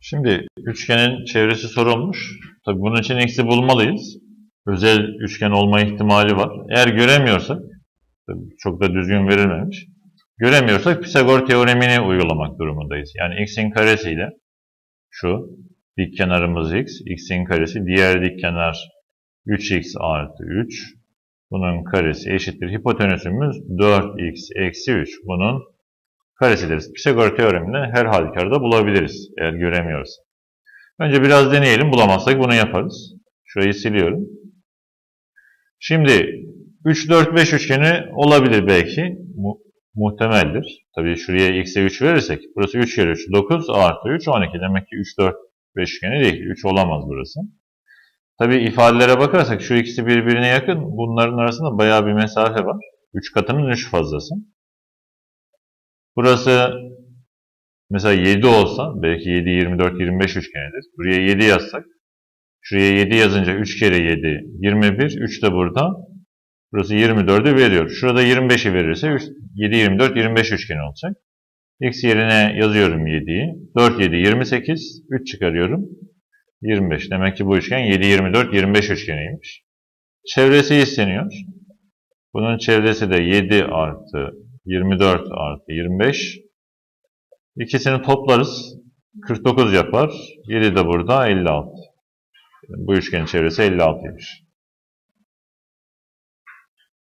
Şimdi üçgenin çevresi sorulmuş. Tabii bunun için x'i bulmalıyız. Özel üçgen olma ihtimali var. Eğer göremiyorsak, çok da düzgün verilmemiş. Göremiyorsak Pisagor teoremini uygulamak durumundayız. Yani x'in karesiyle şu dik kenarımız x, x'in karesi diğer dik kenar 3x artı 3. Bunun karesi eşittir. Hipotenüsümüz 4x eksi 3. Bunun karesi deriz. Pisagor teoremini her halükarda bulabiliriz eğer göremiyoruz. Önce biraz deneyelim. Bulamazsak bunu yaparız. Şurayı siliyorum. Şimdi 3, 4, 5 üçgeni olabilir belki. Mu muhtemeldir. Tabii şuraya x'e 3 verirsek burası 3 kere 3 9 artı 3 12. Demek ki 3, 4, 5 üçgeni değil. 3 olamaz burası. Tabii ifadelere bakarsak şu ikisi birbirine yakın. Bunların arasında bayağı bir mesafe var. 3 katının 3 fazlası. Burası mesela 7 olsa belki 7, 24, 25 üçgenidir. Buraya 7 yazsak şuraya 7 yazınca 3 kere 7 21. 3 de burada. Burası 24'ü veriyor. Şurada 25'i verirse 3, 7, 24, 25 üçgeni olacak. X yerine yazıyorum 7'yi. 4, 7, 28. 3 çıkarıyorum. 25. Demek ki bu üçgen 7, 24, 25 üçgeniymiş. Çevresi isteniyor. Bunun çevresi de 7 artı 24 artı 25. İkisini toplarız. 49 yapar. 7 de burada 56. Bu üçgenin çevresi 56'ymış.